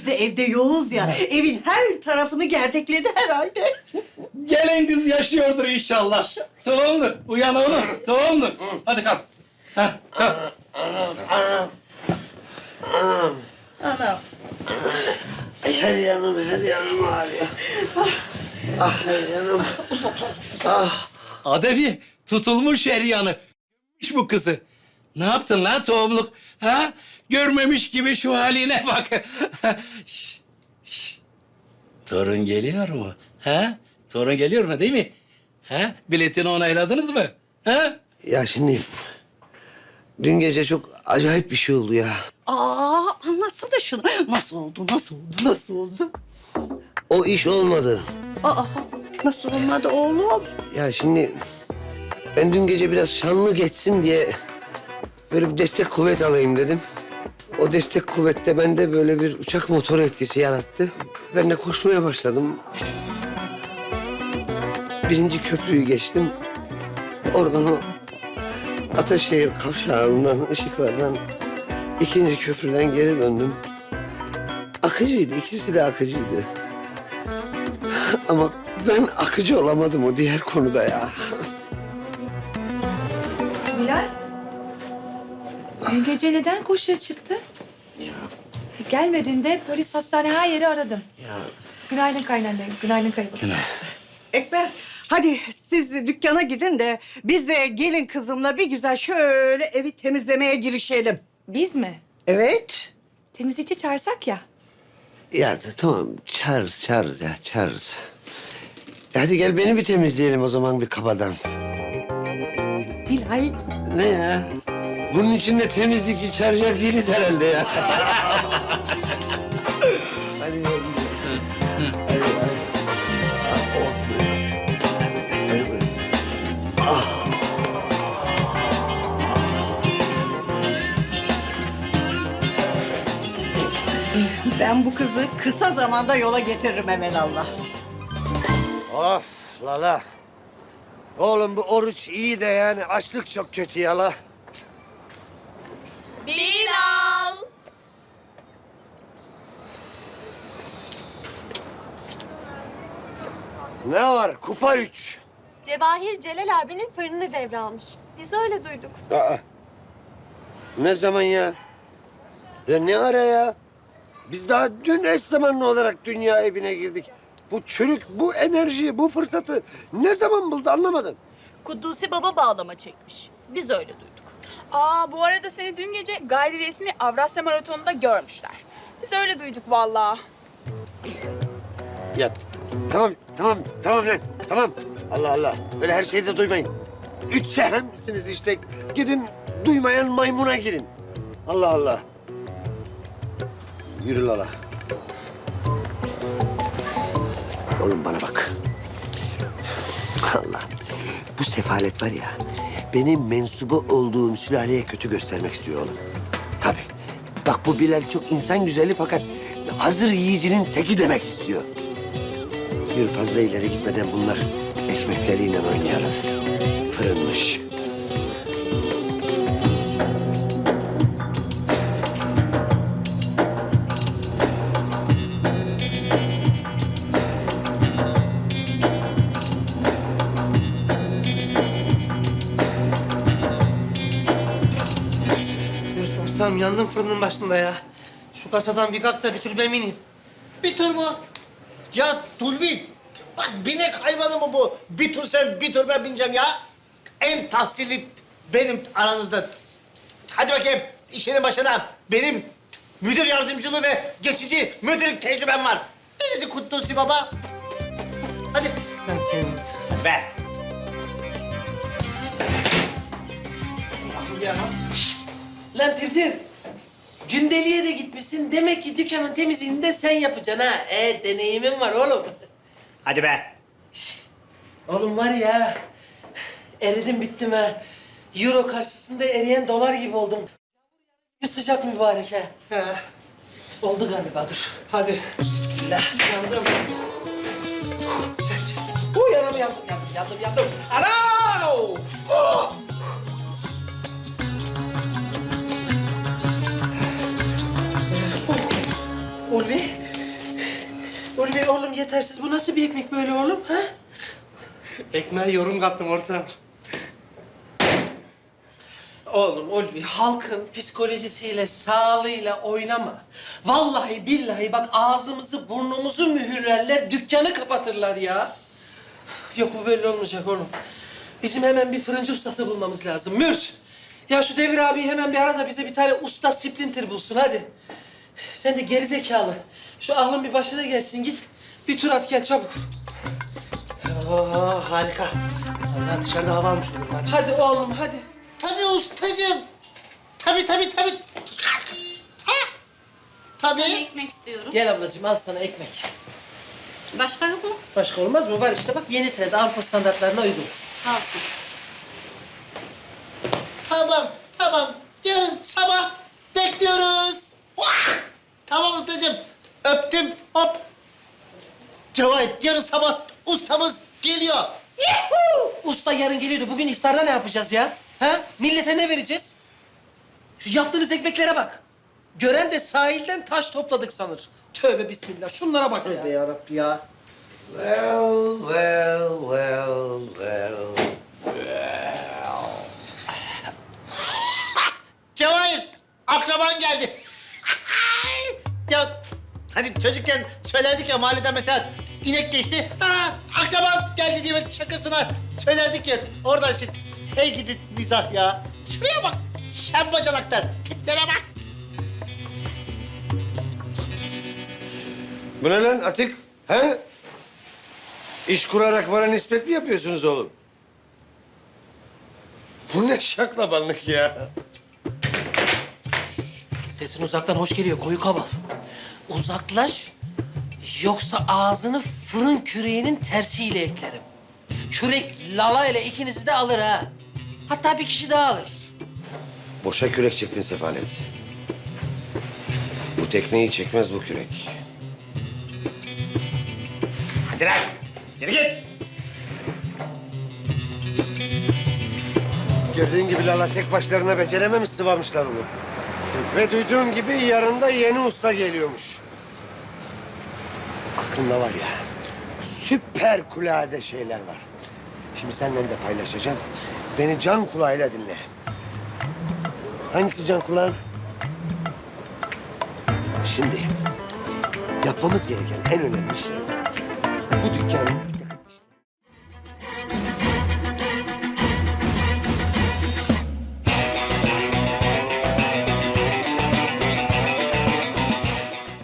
Biz de evde yoğuz ya. Evin her tarafını gerdekledi herhalde. Gelen kız yaşıyordur inşallah. Tohumlu. Uyan oğlum. Tohumlu. Hadi kalk. Ha, kalk. Anam. Her yanım, her yanım ağrıyor. Ah, her yanım. Ah, Adevi tutulmuş her yanı. Görmüş bu kızı. Ne yaptın lan tohumluk? Ha? Görmemiş gibi şu haline bak. şş, şş. Torun geliyor mu? Ha? Torun geliyor mu değil mi? Ha? Biletini onayladınız mı? Ha? ya şimdi dün gece çok acayip bir şey oldu ya. Aa anlatsana şunu. Nasıl oldu, nasıl oldu, nasıl oldu? O iş olmadı. Aa nasıl olmadı oğlum? Ya şimdi ben dün gece biraz şanlı geçsin diye böyle bir destek kuvvet alayım dedim. O destek kuvvette bende böyle bir uçak motoru etkisi yarattı. Ben de koşmaya başladım. Birinci köprüyü geçtim. Oradan o Ataşehir kavşağından, ışıklardan ikinci köprüden geri döndüm. Akıcıydı, ikisi de akıcıydı. Ama ben akıcı olamadım o diğer konuda ya. Dün gece neden koşuya çıktı? Gelmediğinde polis hastane her yeri aradım. Ya Günaydın kaynanayım. Günaydın kaybım. Ekber hadi siz dükkana gidin de biz de gelin kızımla bir güzel şöyle evi temizlemeye girişelim. Biz mi? Evet. Temizlikçi çağırsak ya. Ya tamam çağırırız çağırırız ya çağırırız. E hadi gel beni bir temizleyelim o zaman bir kabadan. Bilal. Ne ya? Bunun içinde temizlikçi çağıracak değiliz herhalde ya. hadi. Hadi, hadi. Hadi buyurun. Ben bu kızı kısa zamanda yola getiririm evelallah. Of lala. Oğlum bu oruç iyi de yani açlık çok kötü ya la. Bilal. Ne var? Kupa üç. Cevahir Celal abinin fırını devralmış. Biz öyle duyduk. Aa. Ne zaman ya? Ya ne ara ya? Biz daha dün eş zamanlı olarak dünya evine girdik. Bu çürük, bu enerjiyi, bu fırsatı ne zaman buldu anlamadım. Kuddusi Baba bağlama çekmiş. Biz öyle duyduk. Aa bu arada seni dün gece gayri resmi Avrasya Maratonu'nda görmüşler. Biz öyle duyduk vallahi. Ya tamam, tamam, tamam lan, tamam. Allah Allah, öyle her şeyi de duymayın. Üç sehem misiniz işte? Gidin duymayan maymuna girin. Allah Allah. Yürü Lala. Oğlum bana bak. Allah. Bu sefalet var ya, benim mensubu olduğum sülaleye kötü göstermek istiyor oğlum. Tabii. Bak bu Bilal çok insan güzeli fakat hazır yiyicinin teki demek istiyor. Yürü fazla ileri gitmeden bunlar ekmekleriyle oynayalım. Fırınmış. Sorsam yandım fırının başında ya. Şu kasadan bir kalk da bir tür ben bineyim. Bir tur mu? Ya Tulvi, bak binek hayvanı mı bu? Bir tur sen, bir tur ben bineceğim ya. En tahsilli benim aranızda. Hadi bakayım işinin başına. Benim müdür yardımcılığı ve geçici müdürlük tecrübem var. Ne dedi Kutlusi Baba? Hadi. Ben senin. Ver. Lan Tirtir. Gündeliğe de gitmişsin. Demek ki dükkanın temizliğini de sen yapacaksın ha. E deneyimin var oğlum. Hadi be. Oğlum var ya. Eridim bittim ha. Euro karşısında eriyen dolar gibi oldum. Bir sıcak mübarek ha. He. Oldu galiba dur. Hadi. Bismillah. Yandım. Oh, yanım yandım yandım yandım yandım. Ana! Yetersiz. Bu nasıl bir ekmek böyle oğlum? Ha? Ekmeğe yorum kattım ortam. Oğlum Ulvi halkın psikolojisiyle, sağlığıyla oynama. Vallahi billahi bak ağzımızı burnumuzu mühürlerler, dükkanı kapatırlar ya. Yok bu böyle olmayacak oğlum. Bizim hemen bir fırıncı ustası bulmamız lazım. Mürş! Ya şu Devir abiyi hemen bir ara da bize bir tane usta splinter bulsun hadi. Sen de gerizekalı. Şu aklın bir başına gelsin git. Bir tur at gel çabuk. Aa, harika. Vallahi dışarıda hava almış olurum hadi. Hadi oğlum hadi. Tabii ustacığım. Tabii tabii tabii. Ha? Tabii. ekmek istiyorum. Gel ablacığım al sana ekmek. Başka yok mu? Başka olmaz mı? Var işte bak yeni trend Avrupa standartlarına uygun. Kalsın. Tamam, tamam. Yarın sabah bekliyoruz. Vah! Tamam ustacığım. Öptüm. Hop. Cevahit, yarın sabah ustamız geliyor. Yuhuu! Usta yarın geliyordu. Bugün iftarda ne yapacağız ya? Ha? Millete ne vereceğiz? Şu yaptığınız ekmeklere bak. Gören de sahilden taş topladık sanır. Tövbe bismillah. Şunlara bak Tövbe ya. yarabbi ya. Well, well, well, well. Cevahir, akraban geldi. ya hani çocukken söylerdik ya mahalleden mesela inek geçti. Aa, akraban geldi diye şakasına söylerdik ya. Oradan şimdi hey gidi mizah ya. Şuraya bak. Şen bacanaklar. Tiplere bak. Bu ne lan Atik? He? İş kurarak bana nispet mi yapıyorsunuz oğlum? Bu ne şaklabanlık ya? Sesin uzaktan hoş geliyor koyu kabal. Uzaklaş. Yoksa ağzını fırın küreğinin tersiyle eklerim. Kürek lala ile ikinizi de alır ha. Hatta bir kişi daha alır. Boşa kürek çektin Sefalet. Bu tekneyi çekmez bu kürek. Hadi lan. Geri git. Gördüğün gibi Lala tek başlarına becerememiş sıvamışlar onu. Ve duyduğum gibi yarın da yeni usta geliyormuş. Aklımda var ya, süper kulade şeyler var. Şimdi seninle de paylaşacağım. Beni can kulağıyla dinle. Hangisi can kulağın? Şimdi yapmamız gereken en önemli şey bu dükkanın